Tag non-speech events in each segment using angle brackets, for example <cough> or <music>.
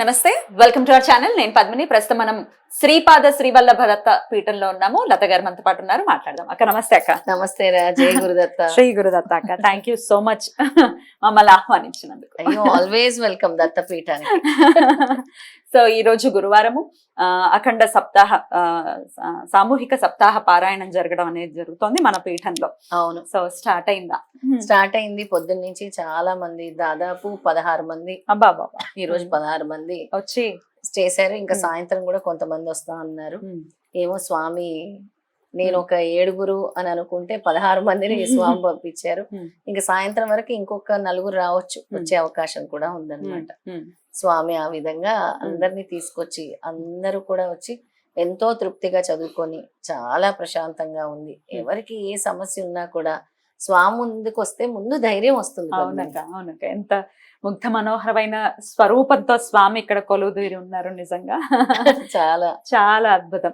నమస్తే welcome to our channel నేను పద్మిని. ప్రస్తుతం మనం శ్రీపాద శ్రీవల్లభ దత్త పీఠంలో ఉన్నాము. లత గారు మనతో పాటు ఉన్నారు. మాట్లాడదాం. అక్క నమస్తే అక్క. నమస్తే జై గురుదత్త. <laughs> శ్రీ గురుదత్త అక్క. థ్యాంక్ యూ సో మచ్ మమ్మల్ని ఆహ్వానించినందుకు. ఆల్వేస్ వెల్కమ్ దత్తపీఠానికి సో ఈ రోజు గురువారము అఖండ సప్తాహ సామూహిక సప్తాహ పారాయణం జరగడం అనేది జరుగుతోంది మన పీఠంలో. అవును. సో స్టార్ట్ అయిందా? స్టార్ట్ అయింది పొద్దున్న నుంచి చాలా మంది దాదాపు పదహారు మంది. అబ్బా బాబా ఈ రోజు పదహారు మంది వచ్చి చేశారు. ఇంకా. సాయంత్రం కూడా కొంతమంది వస్తా ఉన్నారు ఏమో స్వామి నేను ఒక ఏడుగురు అని అనుకుంటే పదహారు మందిని స్వామి <laughs> పంపించారు. ఇంకా సాయంత్రం వరకు ఇంకొక నలుగురు రావచ్చు వచ్చే అవకాశం కూడా ఉందన్నమాట. స్వామి ఆ విధంగా అందరినీ తీసుకొచ్చి అందరూ కూడా వచ్చి ఎంతో తృప్తిగా చదువుకొని చాలా ప్రశాంతంగా ఉంది. ఎవరికి ఏ సమస్య ఉన్నా కూడా స్వామి ముందుకు వస్తే ముందు ధైర్యం వస్తుంది అవునక్క అవునక్క ఎంత ముగ్ధ మనోహరమైన స్వరూపంతో స్వామి ఇక్కడ కొలువుదీరి ఉన్నారు నిజంగా. <laughs> చాలా. చాలా అద్భుతం.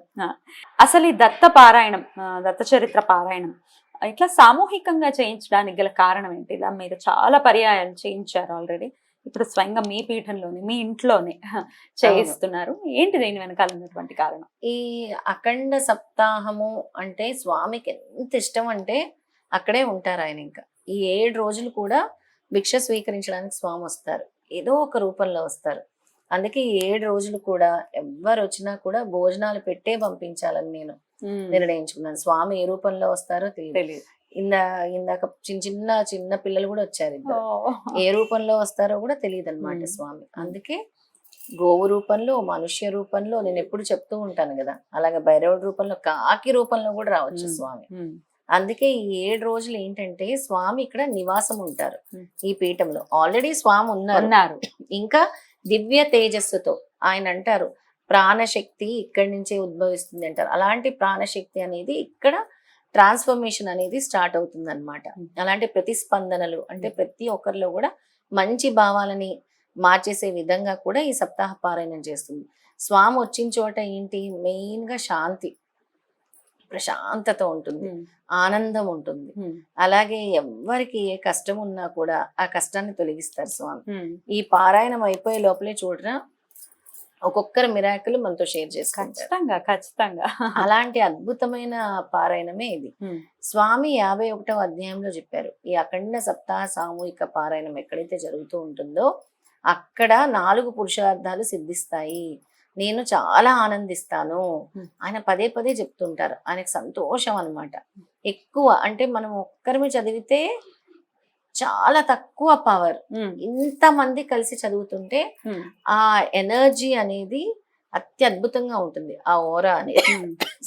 అసలు ఈ దత్త పారాయణం దత్త చరిత్ర పారాయణం ఇట్లా సామూహికంగా చేయించడానికి గల కారణం ఏంటి? ఇలా మీరు చాలా పర్యాయాలు చేయించారు ఆల్రెడీ ఇప్పుడు స్వయంగా మీ పీఠంలోనే మీ ఇంట్లోనే చేయిస్తున్నారు. ఏంటి దీని వెనకాల ఉన్నటువంటి కారణం? ఈ అఖండ సప్తాహము అంటే స్వామికి ఎంత ఇష్టం అంటే అక్కడే ఉంటారు ఆయన ఇంకా. ఈ ఏడు రోజులు కూడా భిక్ష స్వీకరించడానికి స్వామి వస్తారు. ఏదో ఒక రూపంలో వస్తారు. అందుకే ఈ ఏడు రోజులు కూడా ఎవ్వరు వచ్చినా కూడా భోజనాలు పెట్టే పంపించాలని నేను నిర్ణయించుకున్నాను. స్వామి ఏ రూపంలో వస్తారో తెలియదు. ఇందా ఇందాక చిన్న చిన్న చిన్న పిల్లలు కూడా వచ్చారు ఇద్దరు. ఏ రూపంలో వస్తారో కూడా తెలియదు అనమాట. స్వామి. అందుకే గోవు రూపంలో మనుష్య రూపంలో నేను ఎప్పుడు చెప్తూ ఉంటాను కదా. అలాగే భైరవుడి రూపంలో కాకి రూపంలో కూడా రావచ్చు. స్వామి. అందుకే ఈ ఏడు రోజులు ఏంటంటే స్వామి ఇక్కడ నివాసం ఉంటారు. ఈ పీఠంలో. ఆల్రెడీ స్వామి ఉన్నారు. ఉన్నారు. ఇంకా దివ్య తేజస్సుతో ఆయన అంటారు ప్రాణశక్తి ఇక్కడి నుంచే ఉద్భవిస్తుంది అంటారు అలాంటి ప్రాణశక్తి అనేది ఇక్కడ ట్రాన్స్ఫర్మేషన్ అనేది స్టార్ట్ అవుతుంది అనమాట. అలాంటి ప్రతిస్పందనలు అంటే ప్రతి ఒక్కరిలో కూడా మంచి భావాలని మార్చేసే విధంగా కూడా ఈ సప్తాహ పారాయణం చేస్తుంది. స్వామి వచ్చిన చోట ఏంటి? మెయిన్గా శాంతి ప్రశాంతత ఉంటుంది ఆనందం ఉంటుంది. అలాగే ఎవ్వరికి ఏ కష్టం ఉన్నా కూడా ఆ కష్టాన్ని తొలగిస్తారు స్వామి. ఈ పారాయణం అయిపోయే లోపలే చూడరా ఒక్కొక్కరు మిరాకులు మనతో షేర్ చేసుకుంటారు. ఖచ్చితంగా ఖచ్చితంగా. అలాంటి అద్భుతమైన పారాయణమే ఇది. స్వామి యాభై ఒకటవ అధ్యాయంలో చెప్పారు ఈ అఖండ సప్తాహ సామూహిక పారాయణం ఎక్కడైతే జరుగుతూ ఉంటుందో అక్కడ నాలుగు పురుషార్థాలు సిద్ధిస్తాయి. నేను చాలా ఆనందిస్తాను. ఆయన పదే పదే చెప్తుంటారు. ఆయనకు సంతోషం అన్నమాట. ఎక్కువ అంటే మనం ఒక్కరిమే చదివితే చాలా తక్కువ పవర్. ఉమ్, ఇంతమంది కలిసి చదువుతుంటే ఆ ఎనర్జీ అనేది అత్యద్భుతంగా ఉంటుంది. ఆ ఓరా అనేది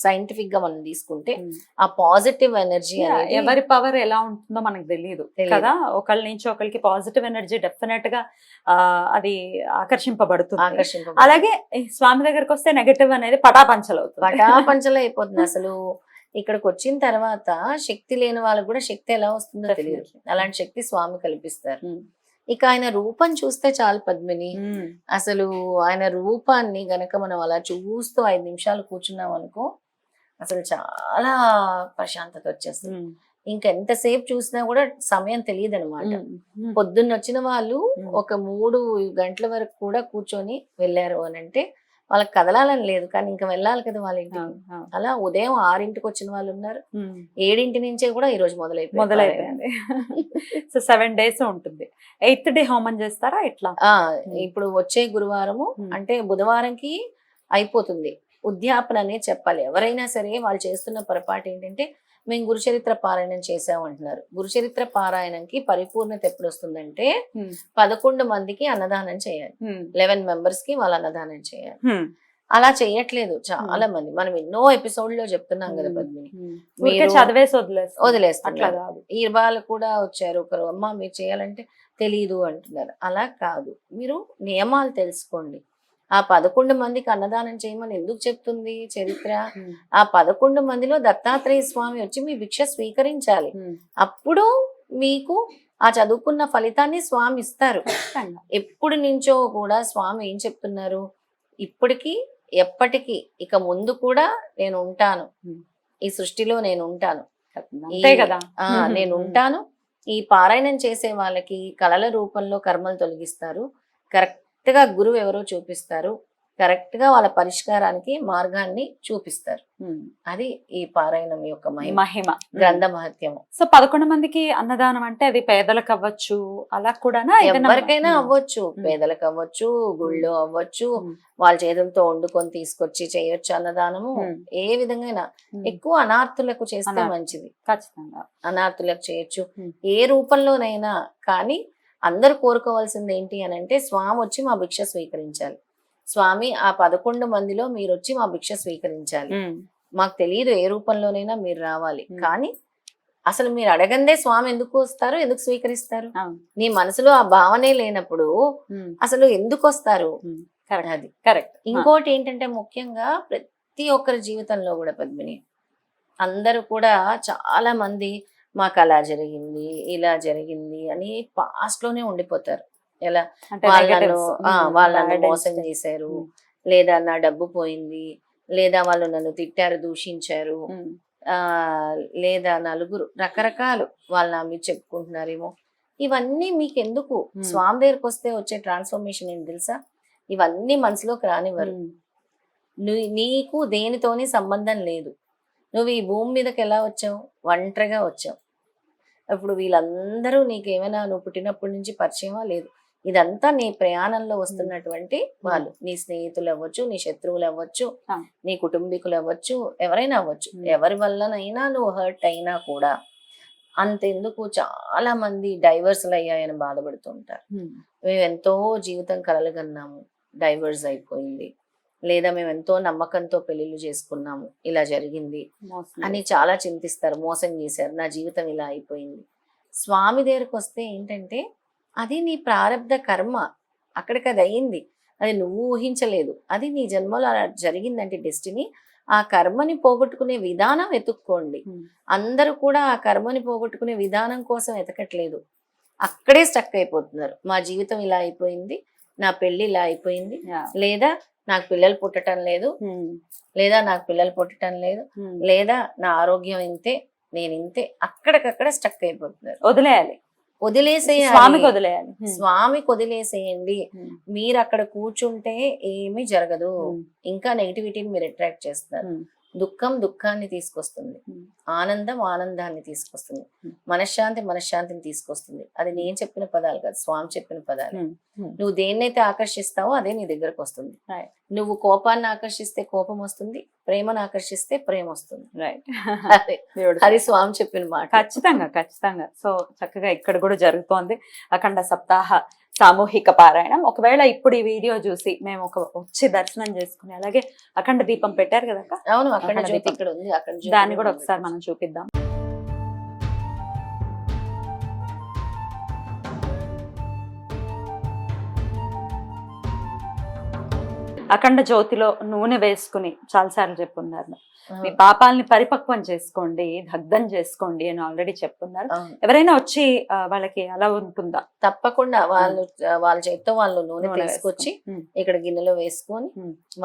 సైంటిఫిక్గా మనం తీసుకుంటే. ఆ పాజిటివ్ ఎనర్జీ ఎవరి పవర్ ఎలా ఉంటుందో మనకు తెలియదు. కదా? ఒకళ్ళ నుంచి ఒకరికి పాజిటివ్ ఎనర్జీ డెఫినెట్గా అది ఆకర్షింపబడుతుంది. ఆకర్షింప అలాగే స్వామి దగ్గరకు వస్తే నెగటివ్ అనేది పటాపంచలు అవుతుంది పటాపంచలు అయిపోతుంది <laughs> అసలు. ఇక్కడికి వచ్చిన తర్వాత శక్తి లేని వాళ్ళకి కూడా శక్తి ఎలా వస్తుందో తెలియదు. అలాంటి శక్తి స్వామి కల్పిస్తారు. ఉమ్, ఇక ఆయన రూపం చూస్తే చాలు పద్మిని. ఉమ్, అసలు ఆయన రూపాన్ని గనక మనం అలా చూస్తూ ఐదు నిమిషాలు కూర్చున్నాం అనుకో అసలు చాలా ప్రశాంతత వచ్చేస్తుంది. ఉమ్, ఇంకెంతసేపు చూసినా కూడా సమయం తెలియదు అనమాట. పొద్దున్న వచ్చిన వాళ్ళు. ఒక మూడు గంటల వరకు కూడా కూర్చొని వెళ్ళారు అని అంటే వాళ్ళకి కదలాలని లేదు. కానీ ఇంకా వెళ్ళాలి కదా వాళ్ళ ఇంటికి. అవును. అలా ఉదయం ఆరింటికి వచ్చిన వాళ్ళు ఉన్నారు. ఏడింటి నుంచే కూడా ఈ రోజు మొదలైపోయింది మొదలైపోయింది. సో సెవెన్ డేస్ ఉంటుంది. ఎయిత్ డే హోమం చేస్తారా? ఎట్లా? ఆ ఇప్పుడు వచ్చే గురువారము. అంటే బుధవారంకి అయిపోతుంది. ఉద్యాపన అనే చెప్పాలి. ఎవరైనా సరే వాళ్ళు చేస్తున్న పొరపాటు ఏంటంటే మేము గురుచరిత్ర పారాయణం చేసామంటున్నారు గురుచరిత్ర పారాయణంకి పరిపూర్ణత ఎప్పుడు వస్తుందంటే పదకొండు మందికి అన్నదానం చేయాలి. లెవెన్ మెంబర్స్కి వాళ్ళు అన్నదానం చేయాలి. అలా చేయట్లేదు. చాలా మంది. మనం ఎన్నో ఎపిసోడ్లో చెప్తున్నాం కదా. పద్మిని. మీరు చదివేసి వదిలేస్తారు కాదు. ఈ వాళ్ళు కూడా వచ్చారు. ఒకరు అమ్మ మీరు చేయాలంటే తెలీదు అంటున్నారు. అలా కాదు. మీరు నియమాలు తెలుసుకోండి. ఆ పదకొండు మందికి అన్నదానం చేయమని ఎందుకు చెప్తుంది చరిత్ర? ఆ పదకొండు మందిలో దత్తాత్రేయ స్వామి వచ్చి మీ భిక్ష స్వీకరించాలి. అప్పుడు మీకు ఆ చదువుకున్న ఫలితాన్ని స్వామి ఇస్తారు. ఎప్పుడు నుంచో కూడా స్వామి ఏం చెప్తున్నారు? ఇప్పటికీ ఎప్పటికీ ఇక ముందు కూడా నేను ఉంటాను. ఈ సృష్టిలో నేను ఉంటాను. అంతే కదా. నేను ఉంటాను. ఈ పారాయణం చేసే వాళ్ళకి కళల రూపంలో కర్మలు తొలగిస్తారు. కరెక్ట్ గా గురువు ఎవరో చూపిస్తారు కరెక్ట్గా వాళ్ళ పరిష్కారానికి మార్గాన్ని చూపిస్తారు. అది ఈ పారాయణం యొక్క మహిమ గ్రంథ మహత్యము సో పదకొండు మందికి అన్నదానం అంటే అది పేదలకు అవ్వచ్చు అలా ఏదైనా- ఎవరికైనా. అవ్వచ్చు. పేదలకు అవ్వచ్చు గుళ్ళో అవ్వచ్చు. వాళ్ళ చేతులతో వండుకొని తీసుకొచ్చి చేయొచ్చు అన్నదానము. ఏ విధంగా. ఎక్కువ అనార్థులకు చేస్తే మంచిది ఖచ్చితంగా అనాథులకు చేయొచ్చు. ఏ రూపంలోనైనా కానీ అందరూ కోరుకోవాల్సింది ఏంటి అని అంటే స్వామి వచ్చి మా భిక్ష స్వీకరించాలి. స్వామి ఆ పదకొండు మందిలో మీరు వచ్చి మా భిక్ష స్వీకరించాలి. మాకు తెలియదు ఏ రూపంలోనైనా మీరు రావాలి. కానీ అసలు మీరు అడగందే స్వామి ఎందుకు వస్తారు ఎందుకు స్వీకరిస్తారు. నీ మనసులో ఆ భావనే లేనప్పుడు. అసలు ఎందుకు వస్తారు? అది. కరెక్ట్. ఇంకోటి ఏంటంటే ముఖ్యంగా ప్రతి ఒక్కరి జీవితంలో కూడా పద్మిని అందరూ కూడా చాలా మంది మాకు అలా జరిగింది ఇలా జరిగింది అని పాస్ట్లోనే ఉండిపోతారు. ఎలా? వాళ్ళను negatives. ఆ, ఉమ్. వాళ్ళు నన్ను Bad మోసం. చేశారు. లేదా నా డబ్బు పోయింది లేదా వాళ్ళు నన్ను తిట్టారు దూషించారు. లేదా నలుగురు రకరకాలు వాళ్ళు నా మీద చెప్పుకుంటున్నారేమో. ఇవన్నీ మీకు ఎందుకు. స్వామి దగ్గరికి వస్తే వచ్చే ట్రాన్స్ఫర్మేషన్ ఏంటి తెలుసా? ఇవన్నీ మనసులోకి రానివ్వరు. నీకు దేనితోని సంబంధం లేదు. నువ్వు ఈ భూమి మీదకి ఎలా వచ్చావు? ఒంటరిగా వచ్చావు. ఇప్పుడు వీళ్ళందరూ నీకు ఏమైనా నువ్వు పుట్టినప్పటి నుంచి పరిచయమా? లేదు. ఇదంతా నీ ప్రయాణంలో వస్తున్నటువంటి వాళ్ళు. నీ స్నేహితులు అవ్వచ్చు నీ శత్రువులు అవ్వచ్చు. నీ కుటుంబీకులు అవ్వచ్చు ఎవరైనా అవ్వచ్చు. ఎవరి వల్లనైనా నువ్వు హర్ట్ అయినా కూడా అంతెందుకు చాలా మంది డైవర్స్లు అయ్యాయని బాధపడుతుంటారు. మేము. ఎంతో జీవితం కలలుగన్నాము. డైవర్స్ అయిపోయింది. లేదా మేము ఎంతో నమ్మకంతో పెళ్ళిళ్ళు చేసుకున్నాము. ఇలా జరిగింది అని చాలా చింతిస్తారు మోసం చేశారు. నా జీవితం ఇలా అయిపోయింది. స్వామి దగ్గరకు వస్తే ఏంటంటే అది నీ ప్రారంధ కర్మ. అక్కడికి అది అయింది అది నువ్వు ఊహించలేదు. అది నీ జన్మలో అలా జరిగిందంటే డెస్టినీ ఆ కర్మని పోగొట్టుకునే విధానం వెతుక్కోండి. అందరూ కూడా ఆ కర్మని పోగొట్టుకునే విధానం కోసం ఎతకట్లేదు అక్కడే స్టక్ అయిపోతున్నారు. మా జీవితం ఇలా అయిపోయింది. నా పెళ్ళి ఇలా అయిపోయింది. లేదా నాకు పిల్లలు పుట్టడం లేదు. లేదా నాకు పిల్లలు పుట్టడం లేదు. లేదా నా ఆరోగ్యం ఇంతే నేను ఇంతే అక్కడికక్కడ స్టక్ అయిపోతున్నారు వదిలేయాలి వదిలేసేయాలి స్వామికి వదిలేయాలి. స్వామికి వదిలేసేయండి. మీరు అక్కడ కూర్చుంటే ఏమీ జరగదు. ఇంకా నెగిటివిటీని మీరు అట్రాక్ట్ చేస్తారు. దుఃఖం దుఃఖాన్ని తీసుకొస్తుంది. ఆనందం ఆనందాన్ని తీసుకొస్తుంది. మనశ్శాంతి మనశ్శాంతిని తీసుకొస్తుంది. అది నేను చెప్పిన పదాలు కాదు స్వామి చెప్పిన పదాలు. నువ్వు దేన్నైతే ఆకర్షిస్తావో అదే నీ దగ్గరకు వస్తుంది. నువ్వు కోపాన్ని ఆకర్షిస్తే కోపం వస్తుంది ప్రేమను ఆకర్షిస్తే ప్రేమ వస్తుంది. రైట్ <laughs> అదే. అది స్వామి చెప్పిన మాట. ఖచ్చితంగా ఖచ్చితంగా. సో చక్కగా ఇక్కడ కూడా జరుగుతోంది. అఖండ సప్తాహ సామూహిక పారాయణం ఒకవేళ ఇప్పుడు ఈ వీడియో చూసి మేము ఒక వచ్చి దర్శనం చేసుకుని అలాగే అఖండ దీపం పెట్టారు కదా? అవును జ్యోతి దీపం. ఇక్కడ ఉంది అక్కడ జ్యోతి దాన్ని కూడా. ఒకసారి మనం చూపిద్దాం అఖండ జ్యోతిలో నూనె వేసుకుని చాలాసార్లు చెప్పున్నారు. మీ పాపాలని పరిపక్వం చేసుకోండి దగ్ధం చేసుకోండి అని ఆల్రెడీ చెప్పున్నారు. ఎవరైనా వచ్చి వాళ్ళకి అలా ఉంటుందా? తప్పకుండా వాళ్ళు వాళ్ళ చేతితో వాళ్ళు నూనె తీసుకొచ్చి. ఇక్కడ గిన్నెలో వేసుకొని.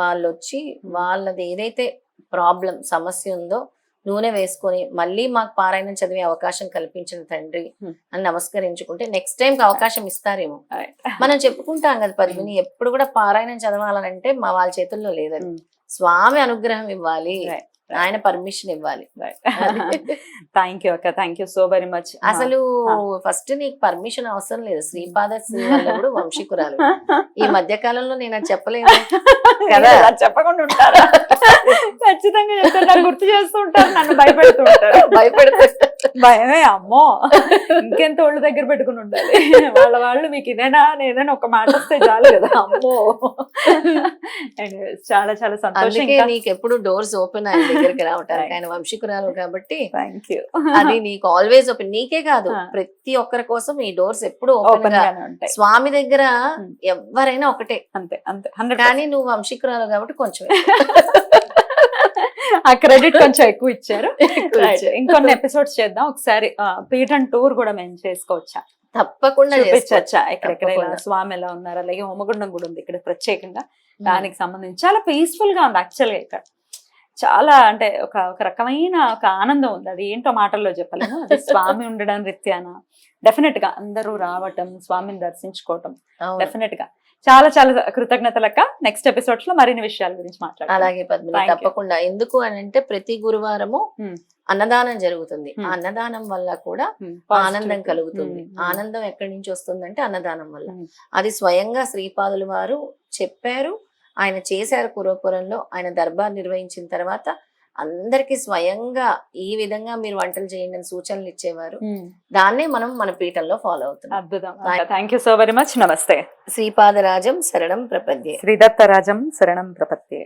వాళ్ళు వచ్చి వాళ్ళది ఏదైతే ప్రాబ్లం సమస్య ఉందో నూనె వేసుకొని మళ్ళీ మాకు పారాయణం చదివే అవకాశం కల్పించిన తండ్రి Hmm. అని నమస్కరించుకుంటే నెక్స్ట్ టైం అవకాశం ఇస్తారేమో. మనం చెప్పుకుంటాం కదా పద్మిని ఎప్పుడు కూడా పారాయణం చదవాలనంటే మా వాళ్ళ చేతుల్లో లేదని Hmm. స్వామి అనుగ్రహం ఇవ్వాలి. ఆయన పర్మిషన్ ఇవ్వాలి. థ్యాంక్ యూ <laughs> అక్క. Thank you so very much అసలు. ఫస్ట్ నీకు పర్మిషన్ అవసరం లేదు. శ్రీపాద శ్రీవల్లభుడు వంశీకురాలు. ఈ <laughs> మధ్య కాలంలో నేను అది చెప్పలేదు కదా? చెప్పకుండా ఉంటారా? <laughs> ఖచ్చితంగా చెప్తారు గుర్తు చేస్తూ ఉంటారు నన్ను భయపెడుతూ ఉంటారు. భయపడుతుంది భయమే అమ్మో. ఇంకెంత ఒళ్ళు దగ్గర పెట్టుకుని ఉండాలి. వాళ్ళ వాళ్ళు మీకు ఇదేనా నేనైనా ఒక మాట వస్తే చాలు కదా. అమ్మో. చాలా చాలా సంతోషం నీకు ఎప్పుడు డోర్స్ ఓపెన్ ఆయన దగ్గరికి రావటానికి ఆయన వంశీకురాలు కాబట్టి అది నీకు ఆల్వేస్ ఓపెన్ నీకే కాదు. ప్రతి ఒక్కరి కోసం ఈ డోర్స్ ఎప్పుడు ఓపెన్ స్వామి దగ్గర Hmm. ఎవరైనా ఒకటే. అంతే అంతే. కానీ నువ్వు వంశీకురాలు కాబట్టి కొంచెం <laughs> ఆ క్రెడిట్ కొంచెం ఎక్కువ ఇచ్చారు. <laughs> ఇంకొన్ని ఎపిసోడ్స్ చేద్దాం. ఒకసారి పీఠన్ టూర్ కూడా మేము చేసుకోవచ్చా? తప్పకుండా. చూపించచ్చా? ఎక్కడెక్కడ. స్వామి ఎలా ఉన్నారు? అలాగే హోమగుండం కూడా ఉంది ఇక్కడ ప్రత్యేకంగా. ఉమ్. దానికి సంబంధించి చాలా పీస్ఫుల్గా ఉంది యాక్చువల్గా ఇక్కడ. చాలా అంటే ఒక ఒక రకమైన ఒక ఆనందం ఉంది అది ఏంటో మాటల్లో చెప్పలేము అది <laughs> స్వామి ఉండడం రీత్యాన డెఫినెట్గా అందరూ రావటం స్వామిని దర్శించుకోవటం. డెఫినెట్గా చాలా చాలా కృతజ్ఞతలక్క నెక్స్ట్ ఎపిసోడ్స్లో మరిన్ని విషయాల గురించి మాట్లాడతాం అలాగే you. తప్పకుండా ఎందుకు అని అంటే ప్రతి గురువారము. అన్నదానం జరుగుతుంది. ఆ అన్నదానం వల్ల కూడా. ఆనందం. కలుగుతుంది. ఆనందం ఎక్కడి నుంచి వస్తుందంటే అన్నదానం వల్ల. అది స్వయంగా శ్రీపాదులు వారు చెప్పారు ఆయన చేశారు పూర్వపురంలో ఆయన దర్బార్ నిర్వహించిన తర్వాత అందరికి స్వయంగా ఈ విధంగా మీరు వంటలు చేయండి అని సూచనలు ఇచ్చేవారు. Hmm. దాన్నే మనం మన పీఠంలో ఫాలో అవుతున్నాం. అద్భుతం. Thank you so very much నమస్తే. శ్రీపాదరాజం శరణం ప్రపద్యే. శ్రీదత్తరాజం శరణం ప్రపత్యే